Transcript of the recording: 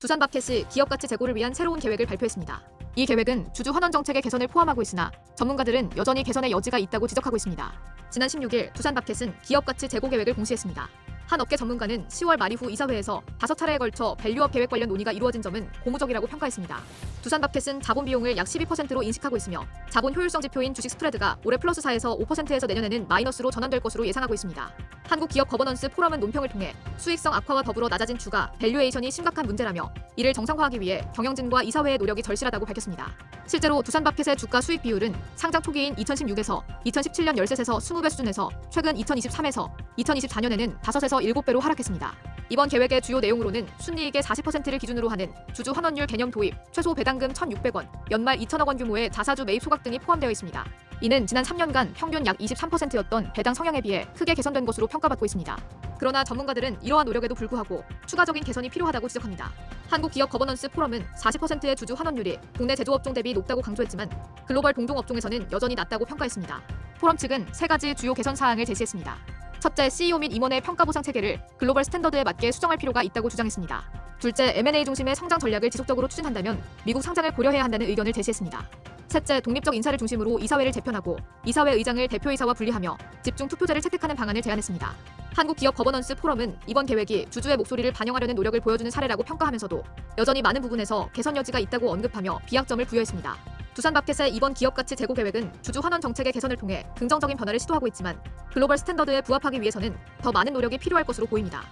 두산마켓이 기업 가치 제고를 위한 새로운 계획을 발표했습니다. 이 계획은 주주 환원 정책의 개선을 포함하고 있으나 전문가들은 여전히 개선의 여지가 있다고 지적하고 있습니다. 지난 16일 두산마켓은 기업 가치 제고 계획을 공시했습니다. 한 업계 전문가는 10월 말 이후 이사회에서 다섯 차례에 걸쳐 밸류업 계획 관련 논의가 이루어진 점은 고무적이라고 평가했습니다. 두산마켓은 자본 비용을 약 12%로 인식하고 있으며 자본 효율성 지표인 주식 스프레드가 올해 플러스 4에서 5%에서 내년에는 마이너스로 전환될 것으로 예상하고 있습니다. 한국 기업 거버넌스 포럼은 논평을 통해 수익성 악화와 더불어 낮아진 주가 밸류에이션이 심각한 문제라며 이를 정상화하기 위해 경영진과 이사회의 노력이 절실하다고 밝혔습니다. 실제로 두산마켓의 주가 수익 비율은 상장 초기인 2016에서 2017년 13에서 20배 수준에서 최근 2023에서 2024년에는 5에서 7배로 하락했습니다. 이번 계획의 주요 내용으로는 순이익의 40%를 기준으로 하는 주주 환원율 개념 도입, 최소 배당금 1,600원, 연말 2천억 원 규모의 자사주 매입 소각 등이 포함되어 있습니다. 이는 지난 3년간 평균 약 23%였던 배당 성향에 비해 크게 개선된 것으로 평가받고 있습니다. 그러나 전문가들은 이러한 노력에도 불구하고 추가적인 개선이 필요하다고 지적합니다. 한국 기업 거버넌스 포럼은 40%의 주주 환원율이 국내 제조업종 대비 높다고 강조했지만 글로벌 동종업종에서는 여전히 낮다고 평가했습니다. 포럼 측은 세 가지 주요 개선 사항을 제시했습니다. 첫째, CEO 및 임원의 평가 보상 체계를 글로벌 스탠더드에 맞게 수정할 필요가 있다고 주장했습니다. 둘째, M&A 중심의 성장 전략을 지속적으로 추진한다면 미국 상장을 고려해야 한다는 의견을 제시했습니다. 셋째, 독립적 인사를 중심으로 이사회를 재편하고 이사회 의장을 대표이사와 분리하며 집중 투표제를 채택하는 방안을 제안했습니다. 한국 기업 거버넌스 포럼은 이번 계획이 주주의 목소리를 반영하려는 노력을 보여주는 사례라고 평가하면서도 여전히 많은 부분에서 개선 여지가 있다고 언급하며 비약점을 부여했습니다. 두산마켓의 이번 기업 가치 제고 계획은 주주 환원 정책의 개선을 통해 긍정적인 변화를 시도하고 있지만 글로벌 스탠더드에 부합하기 위해서는 더 많은 노력이 필요할 것으로 보입니다.